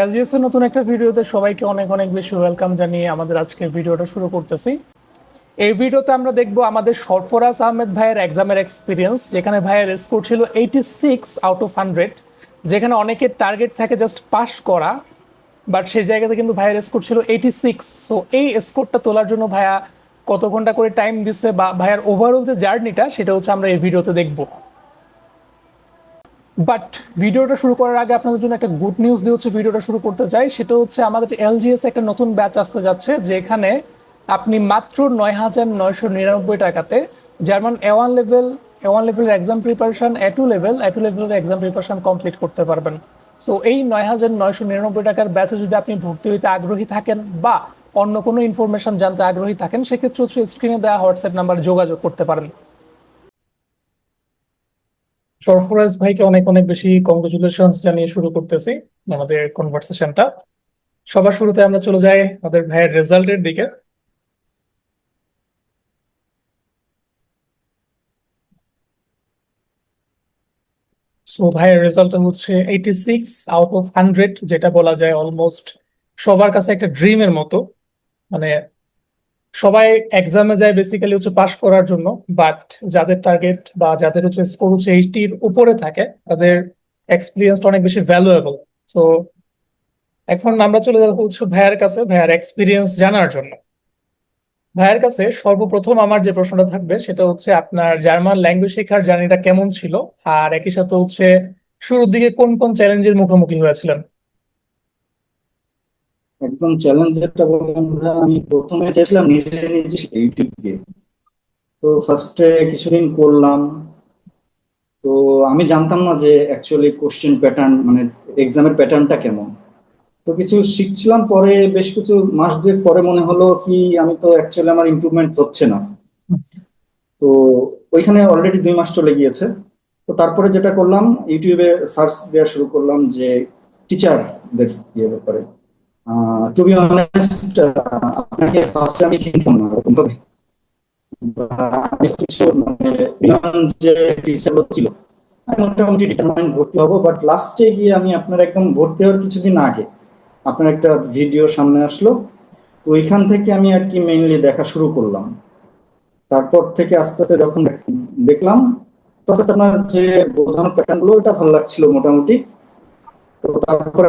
এলজিএস এর নতুন একটা ভিডিওতে সবাইকে অনেক অনেক বেশি ওয়েলকাম জানিয়ে আমাদের আজকের ভিডিওটা শুরু করতেছি। এই ভিডিওতে আমরা দেখব আমাদের সরফরাজ আহমেদ ভাইয়ের এক্সামের এক্সপিরিয়েন্স যেখানে ভাইয়ের স্কোর ছিল eighty six out of hundred যেখানে অনেকের টার্গেট থাকে জাস্ট পাস করা বাট সেই জায়গাতে কিন্তু ভাইয়ের স্কোর ছিল এইটি সিক্স সো এই স্কোরটা তোলার জন্য ভাইয়া কত ঘণ্টা করে টাইম দিচ্ছে বা ভাইয়ার ওভারঅল যে জার্নিটা সেটা হচ্ছে আমরা এই ভিডিওতে দেখব। বাট ভিডিওটা শুরু করার আগে আপনাদের জন্য একটা গুড নিউজ দিয়ে হচ্ছে ভিডিওটা শুরু করতে চাই। সেটা হচ্ছে আমাদের এলজিএস একটা নতুন ব্যাচ আসতে যাচ্ছে, যেখানে আপনি মাত্র নয় হাজার নয়শো নিরানব্বই টাকাতে German A one level A one লেভেলের exam preparation A two level A two লেভেলের এক্সাম প্রিপারেশন কমপ্লিট করতে পারবেন। সো এই নয় হাজার নয়শো নিরানব্বই টাকার ব্যাচে যদি আপনি ভর্তি হইতে আগ্রহী থাকেন বা অন্য কোনো ইনফরমেশন জানতে আগ্রহী থাকেন, সেক্ষেত্রে হচ্ছে স্ক্রিনে দেওয়া হোয়াটসঅ্যাপ নাম্বার যোগাযোগ করতে পারেন। সরফরাজ ভাইকে অনেক অনেক বেশি কংগ্রেচুলেশনস জানিয়ে শুরু করতেছি আমাদের কনভারসেশনটা সবার শুরুতে আমরা চলে যাই আমাদের ভাইয়ের রেজাল্টের দিকে। সো ভাইয়ের রেজাল্টটা হচ্ছে eighty six out of hundred যেটা বলা যায় অলমোস্ট সবার কাছে একটা ড্রিমের মতো। মানে সবাই এক্সামে যায় বেসিক্যালি হচ্ছে পাশ করার জন্য বাট যাদের টার্গেট বা যাদের হচ্ছে স্কোর হচ্ছে এইচটির উপরে থাকে, তাদের এক্সপিরিয়েন্সটা অনেক বেশি ভ্যালুয়েবল সো এখন আমরা চলে যাব হচ্ছে ভাইয়ার কাছে, ভাইয়ার এক্সপিরিয়েন্স জানার জন্য। ভাইয়ার কাছে সর্বপ্রথম আমার যে প্রশ্নটা থাকবে, সেটা হচ্ছে আপনার জার্মান ল্যাঙ্গুয়েজ শেখার জার্নিটা কেমন ছিল? আর একই সাথে হচ্ছে শুরুর দিকে কোন কোন চ্যালেঞ্জের মুখোমুখি হয়েছিলেন? একদম চ্যালেঞ্জ বললাম আমি প্রথমে চেয়েছিলাম নিজে নিজে ইউটিউব দিয়ে। তো ফার্স্টে কিছুদিন করলাম। তো আমি জানতাম না যে অ্যাকচুয়ালি কোশ্চেন প্যাটার্ন মানে এক্সামের প্যাটার্নটা কেমন। তো কিছু শিখছিলাম, পরে বেশ কিছু মাস দুয়েক পরে মনে হলো কি, আমি তো অ্যাকচুয়ালি আমার ইমপ্রুভমেন্ট হচ্ছে না। তো ওইখানে অলরেডি দুই মাস চলে গিয়েছে। তো তারপরে যেটা করলাম ইউটিউবে সার্চ দেওয়া শুরু করলাম যে টিচারদের ইয়ে ব্যাপারে। টু বি অনেস্ট আপনাকে আমি না ওরকম ভাবে? কিছু মানে লাস্টে গিয়ে আমি আপনার একদম ভর্তি হওয়ার কিছুদিন আগে আপনার একটা ভিডিও সামনে আসলো, তো ওইখান থেকে আমি আর কি মেইনলি দেখা শুরু করলাম। তারপর থেকে আস্তে আস্তে যখন দেখলাম আপনার যে বোঝানোর প্যাটার্নগুলো ওটা ভালো লাগছিল মোটামুটি। তো তারপরে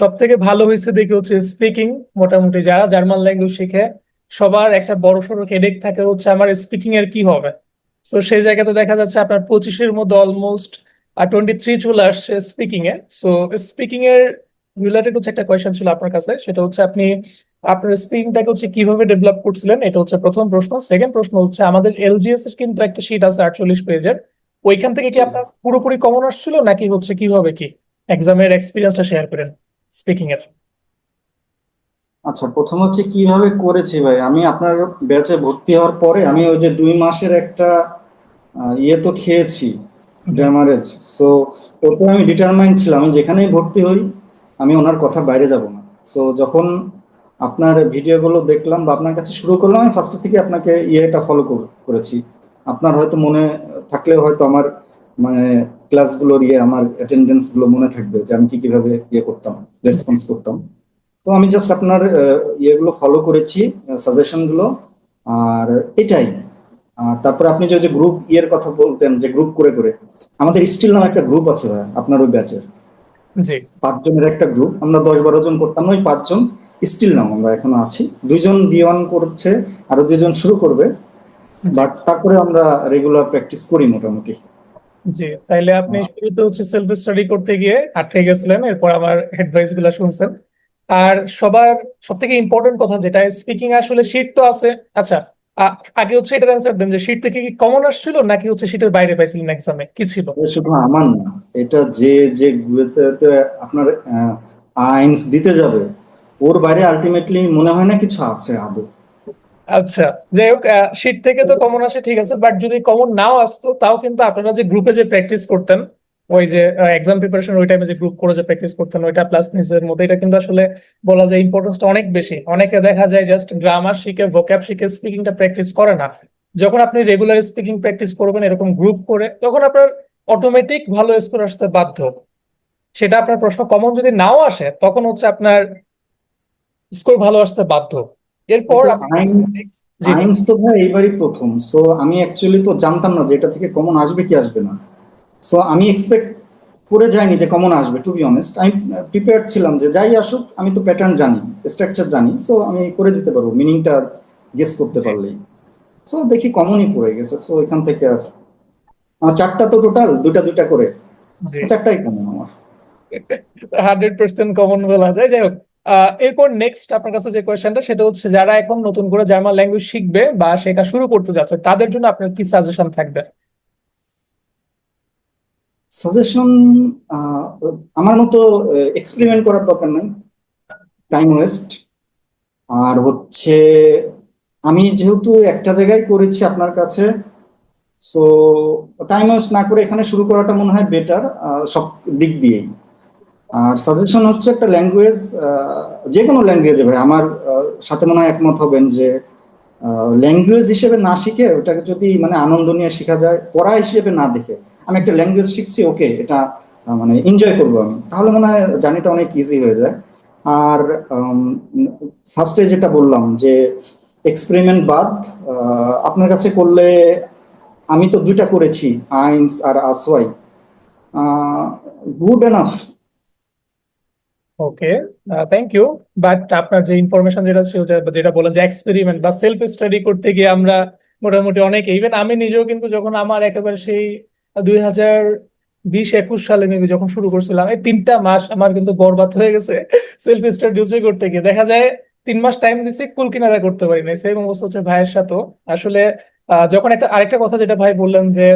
সব থেকে ভালো হয়েছে দেখে হচ্ছে স্পিকিং মোটামুটি যারা জার্মান ল্যাঙ্গুয়েজ শিখে, সবার একটা বড় সড়ো হেডেক থাকে হচ্ছে আমার স্পিকিং এর কি হবে? তো সেই জায়গাতে দেখা যাচ্ছে আপনার পঁচিশের মধ্যে অলমোস্ট টোয়েন্টি থ্রি চলে আসছে স্পিকিং এ। সো স্পিকিং এর রিলেটেড হচ্ছে একটা কোয়েশ্চেন ছিল আপনার কাছে, সেটা হচ্ছে আপনি, আপনার স্পিকিংটাকে হচ্ছে কীভাবে ডেভেলপ করছিলেন? এটা হচ্ছে প্রথম প্রশ্ন। সেকেন্ড প্রশ্ন হচ্ছে, আমাদের এলজিএস এর কিন্তু একটা শীট আছে আটচল্লিশ পেজের ওইখান থেকে কি আপনার পুরোপুরি কমন আসছিল নাকি হচ্ছে কীভাবে কি? এক্সামের এক্সপিরিয়েন্সটা শেয়ার করেন স্পিকিং এর। আচ্ছা প্রথম হচ্ছে কীভাবে করেছি ভাই? আমি আপনার ব্যাচে ভর্তি হওয়ার পরে আমি ওই যে দুই মাসের একটা ইয়ে তো খেয়েছি ড্যামারেজ সো ওতে আমি ডিটারমাইন্ড ছিলাম আমি যেখানেই ভর্তি হই আমি ওনার কথা বাইরে যাব না। সো যখন আপনার ভিডিওগুলো দেখলাম বা আপনার কাছে শুরু করলাম আমি ফার্স্ট থেকে আপনাকে ইয়েটা ফলো করেছি। আপনার হয়তো মনে থাকলেও হয়তো আমার মানে ক্লাসগুলোর ইয়ে আমার অ্যাটেন্ডেন্সগুলো মনে থাকবে যে আমি কি কীভাবে ইয়ে করতাম রেসপন্স করতাম। তো আমি জাস্ট আপনার ইয়েগুলো ফলো করেছি সাজেশনগুলো। আর এটাই। আর তারপরে আপনি যে যে গ্রুপ ইয়ের কথা বলতেন যে গ্রুপ করে করে আমাদের স্টিল নামে একটা গ্রুপ আছে ভাই আপনার ওই ব্যাচের পাঁচজনের একটা গ্রুপ আমরা দশ বারো জন করতাম ওই পাঁচজন স্টিল নাম আমরা এখনও আছি। দুইজন বি ওয়ান করছে আরও দুইজন শুরু করবে বাট তারপরে আমরা রেগুলার প্র্যাকটিস করি মোটামুটি। জি তাইলে আপনি শুরুতে হচ্ছে সেলফ স্টাডি করতে গিয়ে আটকে গেছিলেন এরপর আমার অ্যাডভাইসগুলা শুনছেন। আর সবার সব থেকে ইম্পর্টেন্ট কথা যেটা স্পিকিং আসলে শিট তো আছে। আচ্ছা আগে হচ্ছে এটার অ্যান্সার দেন যে শীট থেকে কি কমন আসছিল নাকি হচ্ছে শীটের বাইরে পাইছিলেন এক্সামে কি ছিল? শুধু আমার না। এটা যে যে গুলোতে আপনার আইনস দিতে যাবে ওর বাইরে আলটিমেটলি মনে হয় না কিছু আছে আদৌ। আচ্ছা যাই হোক শীট থেকে তো কমন আসে, ঠিক আছে বাট যদি কমন নাও আসতো, তাও কিন্তু আপনারা যে গ্রুপে যে প্র্যাকটিস করতেন, ওই যে এক্সাম প্রিপারেশন ওই টাইমে যে গ্রুপ করে যে প্র্যাকটিস করতেন, ওইটা প্লাস নিজের মধ্যে, এটা কিন্তু আসলে বলা যায় ইম্পর্টেন্সটা অনেক বেশি। অনেকে দেখা যায় জাস্ট গ্রামার শিখে ভোক্যাব শিখে স্পিকিংটা প্র্যাকটিস করে না। যখন আপনি রেগুলার স্পিকিং প্র্যাকটিস করবেন, এরকম গ্রুপ করে, তখন আপনার অটোমেটিক ভালো স্কোর আসতে বাধ্য। সেটা আপনার প্রশ্ন কমন যদি নাও আসে, তখন হচ্ছে আপনার স্কোর ভালো আসতে বাধ্য। এরপর আইনস তো ভাই এইবারই প্রথম। সো আমি অ্যাকচুয়ালি তো জানতাম না যে এটা থেকে কমন আসবে কি আসবে না। সো আমি এক্সপেক্ট করে যাইনি যে কমন আসবে টু বি অনেস্ট আমি প্রিপেয়ার ছিলাম যে যাই আসুক আমি তো প্যাটার্ন জানি স্ট্রাকচার জানি। সো আমি করে দিতে পারব মিনিংটা গেস করতে পারলেই। সো দেখি কমনই পড়ে গেছে। সো এখান থেকে আর আমার চারটা তো টোটাল দুটা দুটা করে। চারটাই কমন আমার। হান্ড্রেড পার্সেন্ট কমন বলা যায়। যাই হোক এরপর নেক্সট আপনার কাছে যে কোয়েশ্চেনটা সেটা হচ্ছে যারা এখন নতুন করে জার্মান ল্যাঙ্গুয়েজ শিখবে বা শেখা শুরু করতে যাচ্ছে, তাদের জন্য আপনার কি সাজেশন থাকবে? সাজেশন আমার মতো এক্সপেরিমেন্ট করার দরকার নাই। টাইম ওয়েস্ট আর হচ্ছে, আমি যেহেতু একটা জায়গায় করেছি আপনার কাছে সো টাইম ওয়েস্ট না করে এখানে শুরু করাটা মনে হয় বেটার সব দিক দিয়েই। আর সাজেশন হচ্ছে একটা ল্যাঙ্গুয়েজ যে কোনো ল্যাঙ্গুয়েজে ভাই, আমার সাথে মনে হয় একমত হবেন যে ল্যাঙ্গুয়েজ হিসেবে না শিখে ওটাকে যদি মানে আনন্দ নিয়ে শেখা যায়, পড়া হিসেবে না দেখে, আমি একটা ল্যাঙ্গুয়েজ শিখছি, ওকে, এটা মানে এনজয় করব আমি। তাহলে মনে হয় জার্নিটা অনেক ইজি হয়ে যায়। আর ফার্স্টে যেটা বললাম যে এক্সপেরিমেন্ট বাদ আপনার কাছে করলে আমি তো দুইটা করেছি, আইনস আর আসওয়াই good enough okay thank you but আপনার যে ইনফরমেশন যেটা যেটা বলেন যে এক্সপেরিমেন্ট বা সেলফ স্টাডি করতে গিয়ে আমরা মোটামুটি অনেক ইভেন আমি নিজেও কিন্তু যখন আমার একেবারে সেই দুই হাজার বিশ একুশ সালে মেবি যখন শুরু করছিলাম, এই তিনটা মাস আমার কিন্তু বরবাদ হয়ে গেছে সেলফ স্টাডি করতে গিয়ে। দেখা যায় তিন মাস টাইম দিছি, কুল কিনারা করতে পারি না সেম অবস্থা হচ্ছে ভাইয়ের সাথেও। আসলে যখন একটা, আরেকটা কথা যেটা ভাই বললেন যে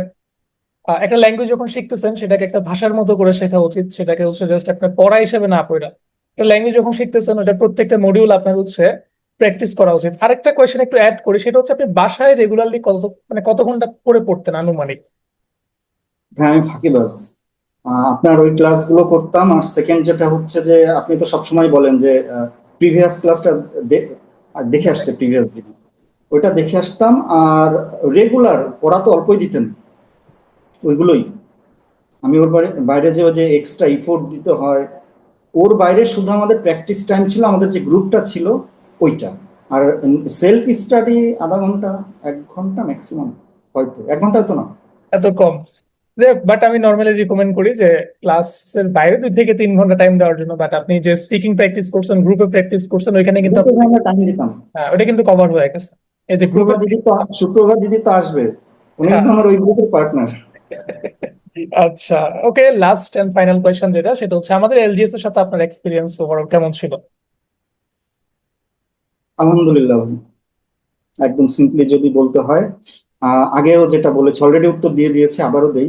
একটা ল্যাঙ্গুয়েজ যখন শিখতেছেন, সেটাকে একটা ভাষার মতো করে শেখা উচিত। সেটাকে হচ্ছে জাস্ট আপনার পড়া হিসেবে না পড়া। একটা ল্যাঙ্গুয়েজ যখন শিখতেছেন ওটা প্রত্যেকটা মডিউল আপনার হচ্ছে প্র্যাকটিস করা উচিত। আরেকটা কোয়েশ্চেন একটু অ্যাড করি, সেটা হচ্ছে আপনি বাসায় রেগুলারলি কত মানে কত ঘণ্টা পড়ে পড়তেন আনুমানিক? হ্যাঁ আমি ফাঁকিবাজ। আপনার ওই ক্লাসগুলো করতাম, আর সেকেন্ড যেটা হচ্ছে যে, আপনি তো সবসময় বলেন যে প্রিভিয়াস ক্লাসটা দেখে আসতে প্রিভিয়াস দিন। ওইটা দেখে আসতাম, আর রেগুলার পড়া তো অল্পই দিতেন। ওইগুলোই। আমি ওর বাইরে যে যে এক্সট্রা ইফোর্ট দিতে হয় ওর বাইরে শুধু আমাদের প্র্যাকটিস টাইম ছিল আমাদের যে গ্রুপটা ছিল ওইটা। আর সেলফ স্টাডি আধা ঘণ্টা এক ঘণ্টা ম্যাক্সিমাম হয়তো। এক ঘণ্টা হয়তো না। এত কম। বাট আমি নর্মালি রিকমেন্ড করি যে ক্লাসের বাইরে দুই থেকে তিন ঘণ্টা টাইম দেওয়ার জন্য। বাট আপনি যে স্পিকিং প্র্যাকটিস করছেন গ্রুপে প্র্যাকটিস করছেন ওইখানে কিন্তু টাইম দিতাম। হ্যাঁ, ওটা কিন্তু কভার হয়ে গেছে। এই যে গ্রুপে শুক্রবার দিদি তো শুক্রবার দিদি তো আসবে। উনি হ্যাঁ। আমার ওই গ্রুপের পার্টনার আচ্ছা okay last and final question যেটা সেটা হচ্ছে আমাদের এলজিএস এর সাথে আপনার এক্সপিরিয়েন্স ওভারঅল কেমন ছিল? আলহামদুলিল্লাহ একদম সিম্পলি যদি বলতে হয় আগেও যেটা বলেছি অলরেডি উত্তর দিয়ে দিয়েছে আবারও দেই।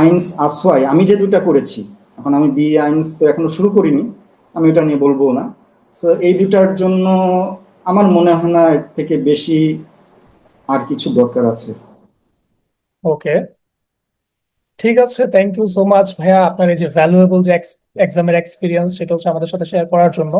আইনস আসওয়াই আমি যে দুটা করেছি এখন আমি বি আইনস তো এখনও শুরু করিনি আমি এটা নিয়ে বলব না। তো এই দুটার জন্য আমার মনে হয় না এর থেকে বেশি আর কিছু দরকার আছে। ওকে ঠিক আছে থ্যাংক ইউ সো মাচ ভাইয়া আপনার এই যে ভ্যালুয়েবল যে এক্সামের এক্সপিরিয়েন্স সেটা হচ্ছে আমাদের সাথে শেয়ার করার জন্য।